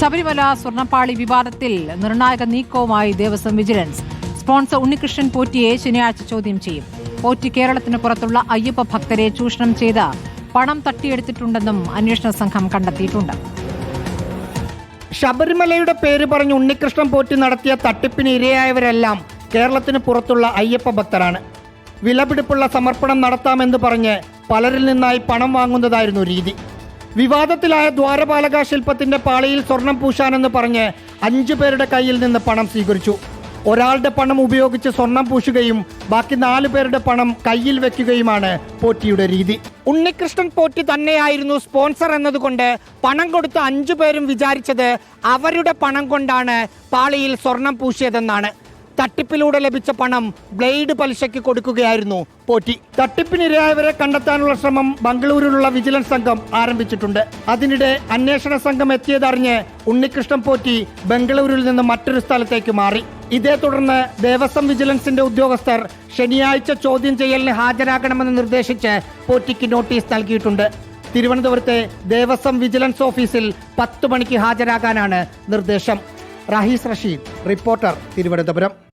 ശബരിമല സ്വർണപ്പാളി വിവാദത്തിൽ നിർണായക നീക്കവുമായി ദേവസ്വം വിജിലൻസ്. സ്പോൺസർ ഉണ്ണികൃഷ്ണൻ പോറ്റിയെ ശനിയാഴ്ച ചോദ്യം ചെയ്യും. പോറ്റി കേരളത്തിന് പുറത്തുള്ള അയ്യപ്പ ഭക്തരെ ചൂഷണം ചെയ്ത് പണം തട്ടിയെടുത്തിട്ടുണ്ടെന്നും അന്വേഷണ സംഘം കണ്ടെത്തിയിട്ടുണ്ട്. ശബരിമലയുടെ പേര് പറഞ്ഞ് ഉണ്ണികൃഷ്ണൻ പോറ്റി നടത്തിയ തട്ടിപ്പിന് ഇരയായവരെല്ലാം കേരളത്തിന് പുറത്തുള്ള അയ്യപ്പ ഭക്തരാണ്. വിലപിടിപ്പുള്ള സമർപ്പണം നടത്താമെന്ന് പറഞ്ഞ് പലരിൽ നിന്നായി പണം വാങ്ങുന്നതായിരുന്നു രീതി. വിവാദത്തിലായ ദ്വാരപാലക ശില്പത്തിന്റെ പാളിയിൽ സ്വർണം പൂശാനെന്ന് പറഞ്ഞ് അഞ്ചു പേരുടെ കയ്യിൽ നിന്ന് പണം സ്വീകരിച്ചു. ഒരാളുടെ പണം ഉപയോഗിച്ച് സ്വർണം പൂശുകയും ബാക്കി നാലു പേരുടെ പണം കയ്യിൽ വെക്കുകയുമാണ് പോറ്റിയുടെ രീതി. ഉണ്ണികൃഷ്ണൻ പോറ്റി തന്നെയായിരുന്നു സ്പോൺസർ എന്നതുകൊണ്ട് പണം കൊടുത്ത അഞ്ചു പേരും വിചാരിച്ചത് അവരുടെ പണം കൊണ്ടാണ് പാളിയിൽ സ്വർണം പൂശിയതെന്നാണ്. തട്ടിപ്പിലൂടെ ലഭിച്ച പണം ബ്ലേഡ് പലിശയ്ക്ക് കൊടുക്കുകയായിരുന്നു പോറ്റി. തട്ടിപ്പിനിരയായവരെ കണ്ടെത്താനുള്ള ശ്രമം ബംഗളൂരുവിലുള്ള വിജിലൻസ് സംഘം ആരംഭിച്ചിട്ടുണ്ട്. അതിനിടെ അന്വേഷണ സംഘം എത്തിയതറിഞ്ഞ് ഉണ്ണികൃഷ്ണൻ പോറ്റി ബംഗളൂരുവിൽ നിന്ന് മറ്റൊരു സ്ഥലത്തേക്ക് മാറി. ഇതേ തുടർന്ന് ദേവസ്വം വിജിലൻസിന്റെ ഉദ്യോഗസ്ഥർ ശനിയാഴ്ച ചോദ്യം ചെയ്യലിന് ഹാജരാകണമെന്ന് നിർദ്ദേശിച്ച് പോറ്റിക്ക് നോട്ടീസ് നൽകിയിട്ടുണ്ട്. തിരുവനന്തപുരത്തെ ദേവസ്വം വിജിലൻസ് ഓഫീസിൽ പത്ത് മണിക്ക് ഹാജരാകാനാണ് നിർദ്ദേശം. റഹീസ് റഷീദ് റിപ്പോർട്ടർ തിരുവനന്തപുരം.